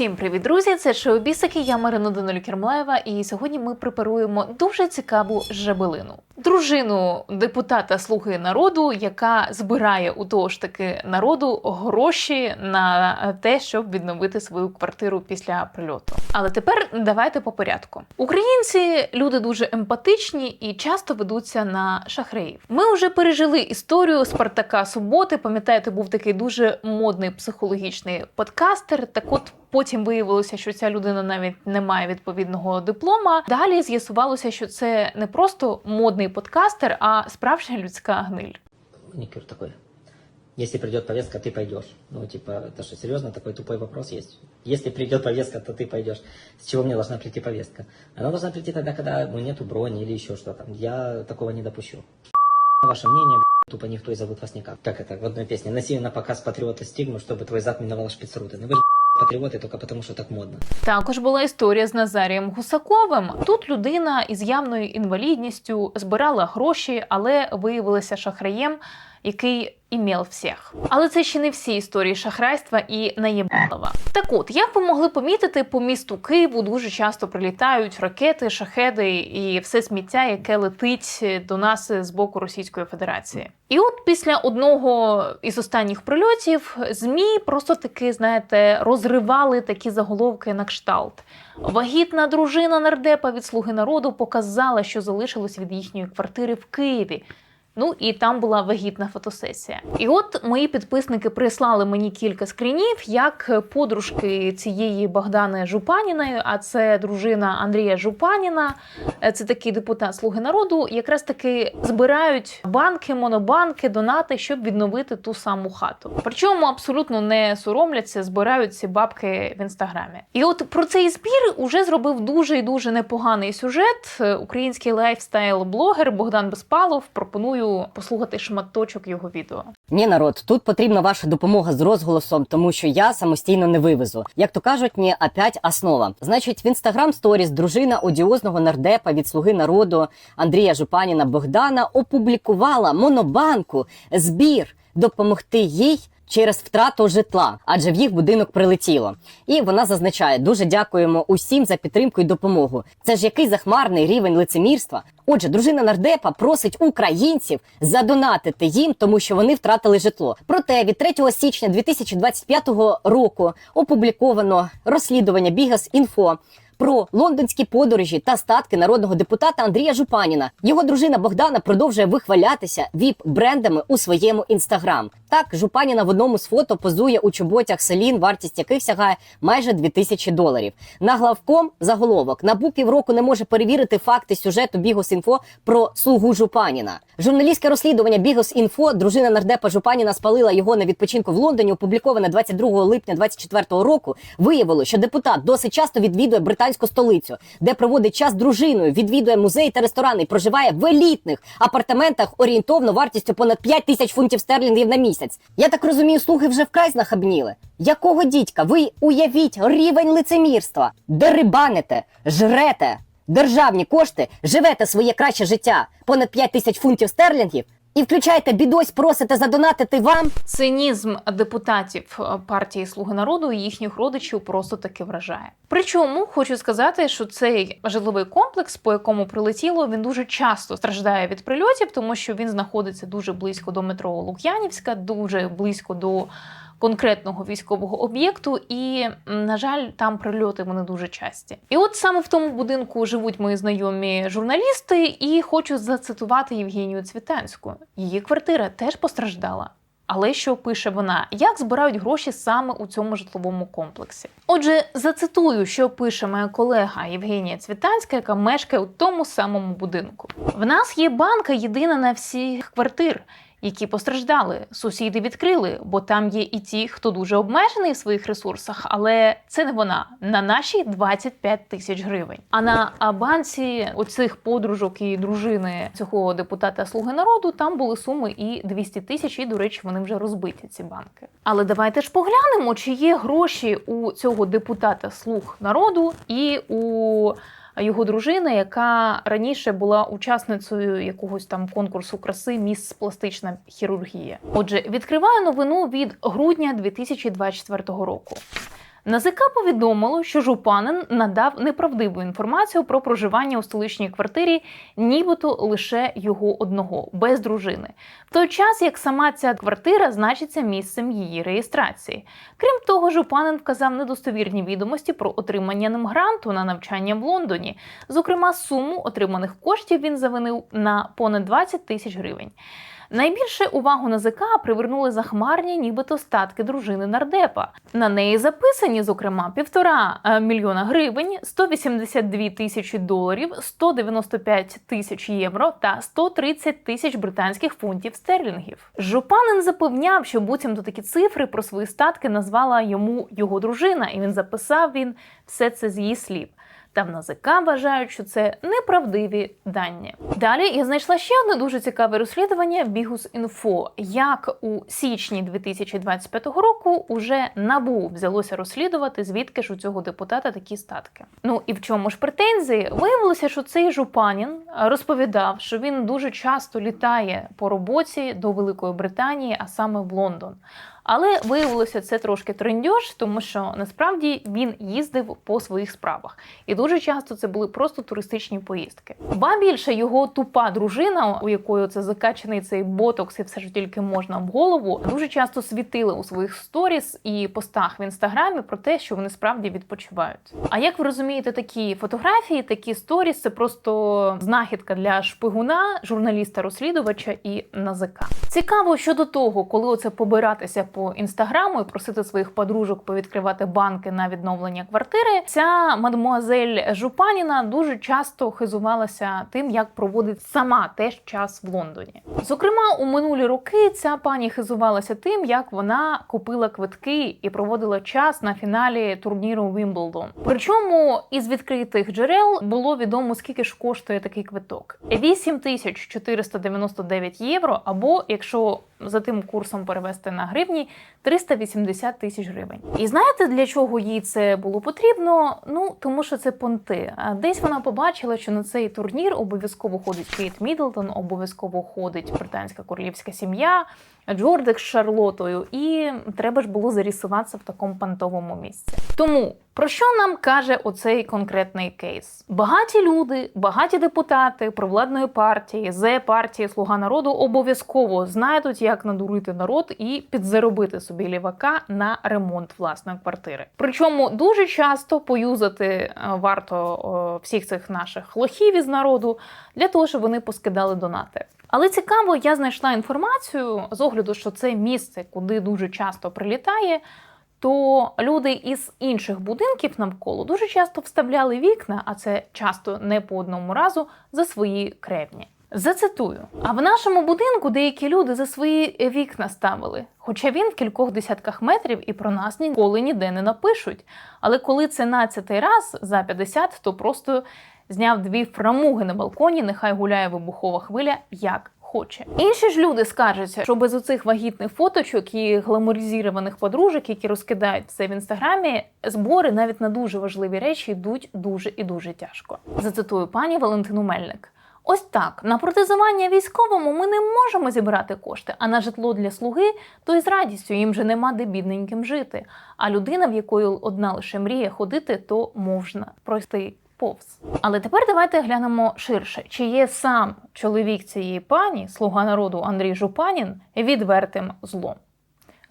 Всім привіт, друзі! Це шоу Бісики, я Марина Данилю Кермлаєва, і сьогодні ми препаруємо дуже цікаву жабелину. Дружину депутата Слуги народу, яка збирає у того ж таки народу гроші на те, щоб відновити свою квартиру після прильоту. Але тепер давайте по порядку. Українці люди дуже емпатичні і часто ведуться на шахреїв. Ми вже пережили історію Спартака Суботи. Пам'ятаєте, був такий дуже модний психологічний подкастер. Так от Потім виявилося, що ця людина навіть не має відповідного диплома. Далі з'ясувалося, що це не просто модний подкастер, а справжня людська гниль. маникюр такой. Если придет повестка, ты пойдешь. Ну, типа, это что, серьезно, такой тупой вопрос есть? Если придет повестка, то ты пойдешь. С чего мне должна прийти повестка? Она должна прийти тогда, когда ну, нету брони или еще что-то. Я такого не допущу. Ваше мнение, б***ь, тупо никто и зовут вас никак. Как это в одной песне? Носи на показ патриота стигму, чтобы твой зад миновал шпицруты. Ну вы же б***ь, тільки тому, що так модно. Також була історія з Назарієм Гусаковим. Тут людина із явною інвалідністю збирала гроші, але виявилася шахраєм, який імел всіх. Але це ще не всі історії шахрайства і наєбалова. Так от, як ви могли помітити, по місту Києву дуже часто прилітають ракети, шахеди і все сміття, яке летить до нас з боку Російської Федерації. І от після одного із останніх прильотів змі просто таки, знаєте, розривали такі заголовки на кшталт. Вагітна дружина нардепа від слуги народу показала, що залишилось від їхньої квартири в Києві. Ну і там була вагітна фотосесія. І от мої підписники прислали мені кілька скрінів, як подружки цієї Богдани Жупаніної, а це дружина Андрія Жупаніна, е, це такий депутат Слуги народу, якраз таки збирають банки, монобанки, донати, щоб відновити ту саму хату. Причому абсолютно не соромляться, збирають ці бабки в інстаграмі. І от про цей збір уже зробив дуже і дуже непоганий сюжет. Е, Український лайфстайл-блогер Богдан Безпалов послухати шматочок його відео. Ні, народ, тут потрібна ваша допомога з розголосом, тому що я самостійно не вивезу. Як то кажуть, ні, опять основа. Значить, в інстаграм сторіс дружина одіозного нардепа від слуги народу Андрія Жупаніна Богдана опублікувала монобанку збір допомогти їй. Через втрату житла, адже в їх будинок прилетіло, і вона зазначає: дуже дякуємо усім за підтримку і допомогу. Це ж який захмарний рівень лицемірства. Отже, дружина нардепа просить українців задонатити їм, тому що вони втратили житло. Проте від 3 січня 2025 року опубліковано розслідування Бігас Інфо. Про лондонські подорожі та статки народного депутата Андрія Жупаніна. Його дружина Богдана продовжує вихвалятися віп-брендами у своєму інстаграм. Так, Жупаніна в одному з фото позує у чоботях селін, вартість яких сягає майже 2000 доларів. На главком заголовок на півроку не може перевірити факти сюжету Бігос.Інфо про слугу Жупаніна. Журналістське розслідування Бігос.Інфо, дружина нардепа Жупаніна спалила його на відпочинку в Лондоні. Опубліковане 22 липня 2024 року. Виявило, що депутат досить часто відвідує британську столицю, де проводить час з дружиною, відвідує музеї та ресторани, і проживає в елітних апартаментах орієнтовно вартістю понад 5 тисяч фунтів стерлінгів на місяць. Я так розумію, слуги вже вкрай знахабніли. Якого дідька? Ви уявіть рівень лицемірства, дерибаните, жрете державні кошти, живете своє краще життя понад 5 тисяч фунтів стерлінгів і включаєте бідось, просите задонатити вам. Цинізм депутатів е, партії Слуги народу і їхніх родичів просто таки вражає. Причому хочу сказати, що цей житловий комплекс, по якому прилетіло, він дуже часто страждає від прильотів, тому що він знаходиться дуже близько до метро Лук'янівська, дуже близько до конкретного військового об'єкту, і на жаль, там прильоти вони дуже часті. І от саме в тому будинку живуть мої знайомі журналісти, і хочу зацитувати Євгенію Цвітанську. Її квартира теж постраждала. Але що пише вона? Як збирають гроші саме у цьому житловому комплексі? Отже, зацитую, що пише моя колега Євгенія Цвітанська, яка мешкає у тому самому будинку. В нас є банка єдина на всіх квартир. Які постраждали, сусіди відкрили, бо там є і ті, хто дуже обмежений в своїх ресурсах, але це не вона. На нашій 25 тисяч гривень. А на а, банці оцих подружок і дружини цього депутата Слуги народу там були суми і 200 тисяч, і, до речі, вони вже розбиті ці банки. Але давайте ж поглянемо, чи є гроші у цього депутата Слуг народу і у його дружина, яка раніше була учасницею якогось там конкурсу краси Міс пластична хірургія. Отже, відкриваю новину від грудня 2024 року. НАЗК повідомило, що Жупанин надав неправдиву інформацію про проживання у столичній квартирі, нібито лише його одного, без дружини. В той час як сама ця квартира значиться місцем її реєстрації. Крім того, Жупанин вказав недостовірні відомості про отримання ним гранту на навчання в Лондоні. Зокрема, суму отриманих коштів він завинив на понад 20 тисяч гривень. Найбільше увагу НАЗК привернули захмарні, нібито статки дружини нардепа. На неї записані, зокрема, півтора е, мільйона гривень, 182 тисячі доларів, 195 тисяч євро та 130 тисяч британських фунтів стерлінгів. Жупанин запевняв, що буцімто такі цифри про свої статки назвала йому його дружина, і він записав він все це з її слів. Та в НАЗК вважають, що це неправдиві дані. Далі я знайшла ще одне дуже цікаве розслідування Бігус.Інфо, як у січні 2025 року уже набу взялося розслідувати, звідки ж у цього депутата такі статки. Ну і в чому ж претензії? Виявилося, що цей жупанін розповідав, що він дуже часто літає по роботі до Великої Британії, а саме в Лондон. Але виявилося це трошки трендьош, тому що насправді він їздив по своїх справах, і дуже часто це були просто туристичні поїздки. Ба більше його тупа дружина, у якої це закачаний цей ботокс і все ж тільки можна в голову, дуже часто світили у своїх сторіс і постах в інстаграмі про те, що вони справді відпочивають. А як ви розумієте, такі фотографії, такі сторіс це просто знахідка для шпигуна, журналіста-розслідувача і НАЗК. Цікаво щодо того, коли оце побиратися по інстаграму і просити своїх подружок повідкривати банки на відновлення квартири. Ця мадмуазель Жупаніна дуже часто хизувалася тим, як проводить сама теж час в Лондоні. Зокрема, у минулі роки ця пані хизувалася тим, як вона купила квитки і проводила час на фіналі турніру Вімблдон. Причому із відкритих джерел було відомо, скільки ж коштує такий квиток: 8499 євро, або якщо за тим курсом перевести на гривні 380 тисяч гривень. І знаєте, для чого їй це було потрібно? Ну тому що це понти. А Десь вона побачила, що на цей турнір обов'язково ходить Кейт Мідлтон, обов'язково ходить британська королівська сім'я, Джордик з Шарлотою, і треба ж було зарісуватися в такому пантовому місці. Тому про що нам каже оцей конкретний кейс? Багаті люди, багаті депутати провладної партії, з партії Слуга народу обов'язково знайдуть, як надурити народ і підзаробити собі лівака на ремонт власної квартири. Причому дуже часто поюзати е, варто всіх цих наших лохів із народу для того, щоб вони поскидали донати. Але цікаво, я знайшла інформацію з огляду, що це місце, куди дуже часто прилітає. То люди із інших будинків навколо дуже часто вставляли вікна, а це часто не по одному разу, за свої кревні. Зацитую: а в нашому будинку деякі люди за свої вікна ставили. Хоча він в кількох десятках метрів і про нас ніколи ніде не напишуть. Але коли це надцятий раз за 50, то просто зняв дві фрамуги на балконі, нехай гуляє вибухова хвиля як хоче. Інші ж люди скаржаться, що без оцих вагітних фоточок і гламуризованих подружок, які розкидають все в інстаграмі, збори навіть на дуже важливі речі йдуть дуже і дуже тяжко. Зацитую пані Валентину Мельник. Ось так на протезування військовому ми не можемо зібрати кошти, а на житло для слуги то й з радістю їм же нема де бідненьким жити. А людина, в якої одна лише мріє ходити, то можна пройти повз. Але тепер давайте глянемо ширше, чи є сам чоловік цієї пані, слуга народу Андрій Жупанін, відвертим злом.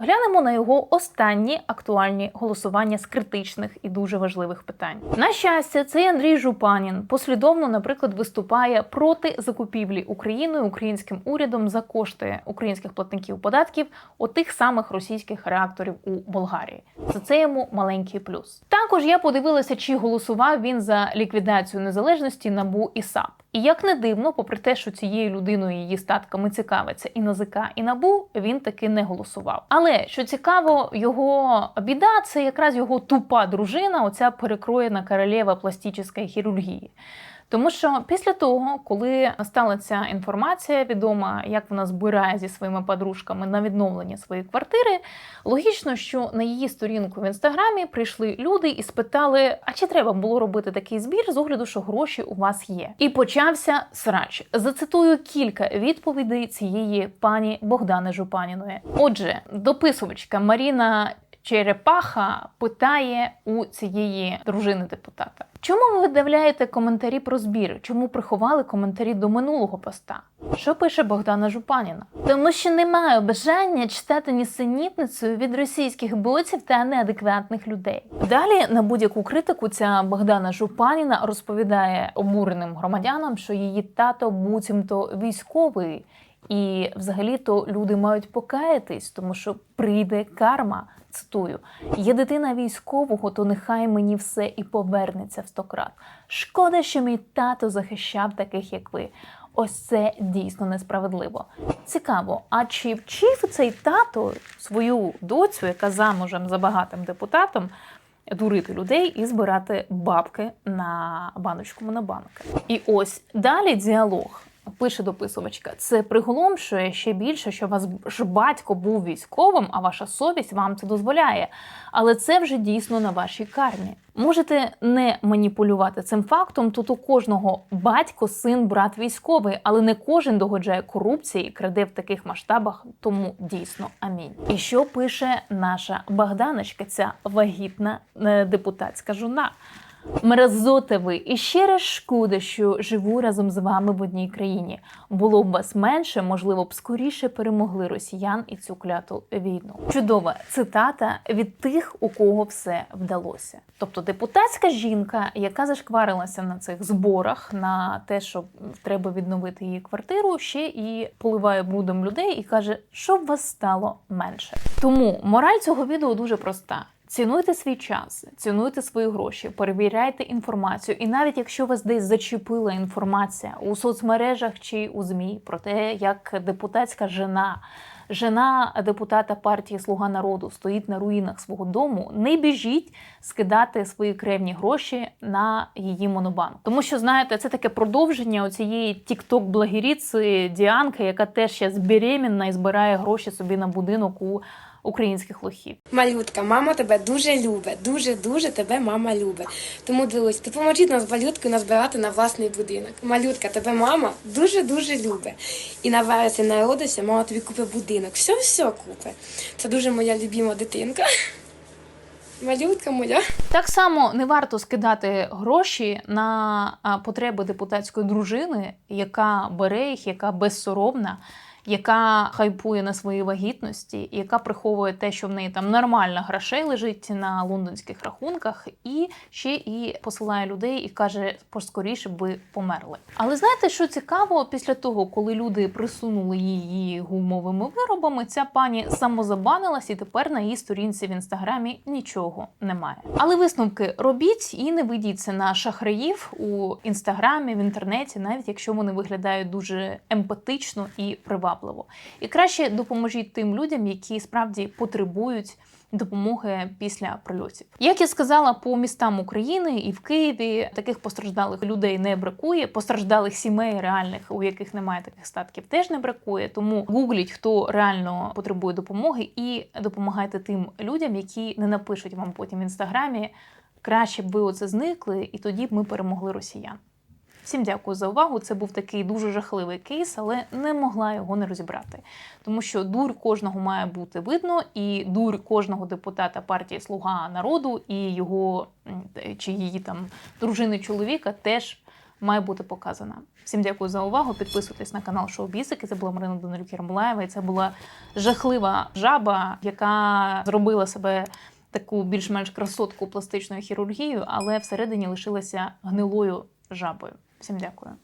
Глянемо на його останні актуальні голосування з критичних і дуже важливих питань. На щастя, цей Андрій Жупанін послідовно, наприклад, виступає проти закупівлі Україною українським урядом за кошти українських платників податків отих самих російських реакторів у Болгарії. За це йому маленький плюс. Також я подивилася, чи голосував він за ліквідацію незалежності НАБУ і САП. І як не дивно, попри те, що цією людиною її статками цікавиться і НАЗК, і НАБУ, він таки не голосував. Але що цікаво, його біда це якраз його тупа дружина, оця перекроєна королева пластичної хірургії. Тому що після того, коли стала ця інформація відома, як вона збирає зі своїми подружками на відновлення своєї квартири, логічно, що на її сторінку в інстаграмі прийшли люди і спитали: а чи треба було робити такий збір з огляду, що гроші у вас є? І почався срач. Зацитую кілька відповідей цієї пані Богдани Жупаніної. Отже, дописувачка Маріна Черепаха питає у цієї дружини депутата. Чому ви видавляєте коментарі про збір? Чому приховали коментарі до минулого поста? Що пише Богдана Жупаніна? Тому що не маю бажання читати нісенітницю від російських ботів та неадекватних людей. Далі на будь-яку критику ця Богдана Жупаніна розповідає обуреним громадянам, що її тато буцімто військовий. І взагалі-то люди мають покаятись, тому що прийде карма. Цитую: є дитина військового, то нехай мені все і повернеться в сто крат. Шкода, що мій тато захищав таких, як ви. Ось це дійсно несправедливо. Цікаво, а чи вчив цей тато свою доцю, яка замужем за багатим депутатом, дурити людей і збирати бабки на баночку монобанки? І ось далі діалог. Пише дописувачка, це приголомшує ще більше, що вас ж батько був військовим, а ваша совість вам це дозволяє. Але це вже дійсно на вашій кармі. Можете не маніпулювати цим фактом. Тут у кожного батько, син, брат військовий, але не кожен догоджає корупції і краде в таких масштабах. Тому дійсно амінь. І що пише наша Богданочка, ця вагітна е, депутатська жона? Мерзоте ви і раз шкода, що живу разом з вами в одній країні. Було б вас менше, можливо б скоріше перемогли росіян і цю кляту війну. Чудова цитата від тих, у кого все вдалося. Тобто депутатська жінка, яка зашкварилася на цих зборах на те, що треба відновити її квартиру, ще і поливає брудом людей і каже, щоб вас стало менше. Тому мораль цього відео дуже проста. Цінуйте свій час, цінуйте свої гроші, перевіряйте інформацію. І навіть якщо вас десь зачепила інформація у соцмережах чи у ЗМІ про те, як депутатська жена, жена депутата партії Слуга народу стоїть на руїнах свого дому, не біжіть скидати свої кревні гроші на її монобанк. Тому що знаєте, це таке продовження оцієї тікток-благіріці Діанки, яка теж ще беременна і збирає гроші собі на будинок у українських лохів. Малютка, мама тебе дуже любить, дуже дуже тебе мама любить. Тому друзі, допоможіть нас з малюткою назбирати на власний будинок. Малютка, тебе мама дуже дуже любить. І на вересень народися, мама тобі купить будинок. Все все купить. Це дуже моя любима дитинка. Малютка моя. Так само не варто скидати гроші на потреби депутатської дружини, яка бере їх, яка безсоромна, яка хайпує на своїй вагітності, яка приховує те, що в неї там нормально грошей лежить на лондонських рахунках, і ще і посилає людей і каже, поскоріше би померли. Але знаєте, що цікаво, після того, коли люди присунули її гумовими виробами, ця пані самозабанилась, і тепер на її сторінці в інстаграмі нічого немає. Але висновки робіть і не ведіться на шахраїв у інстаграмі, в інтернеті, навіть якщо вони виглядають дуже емпатично і привабливо. І краще допоможіть тим людям, які справді потребують. Допомоги після прильотів, як я сказала, по містам України і в Києві таких постраждалих людей не бракує. Постраждалих сімей реальних, у яких немає таких статків, теж не бракує. Тому гугліть, хто реально потребує допомоги, і допомагайте тим людям, які не напишуть вам потім в інстаграмі. Краще б ви оце зникли, і тоді б ми перемогли росіян. Всім дякую за увагу. Це був такий дуже жахливий кейс, але не могла його не розібрати. Тому що дурь кожного має бути видно, і дурь кожного депутата партії Слуга народу і його чи її там дружини чоловіка теж має бути показана. Всім дякую за увагу. Підписуйтесь на канал Шоу Бісики. Це була Марина Данилюк Ярмолаєва, і це була жахлива жаба, яка зробила себе. Таку більш-менш красотку пластичною хірургією, але всередині лишилася гнилою жабою. Всім дякую.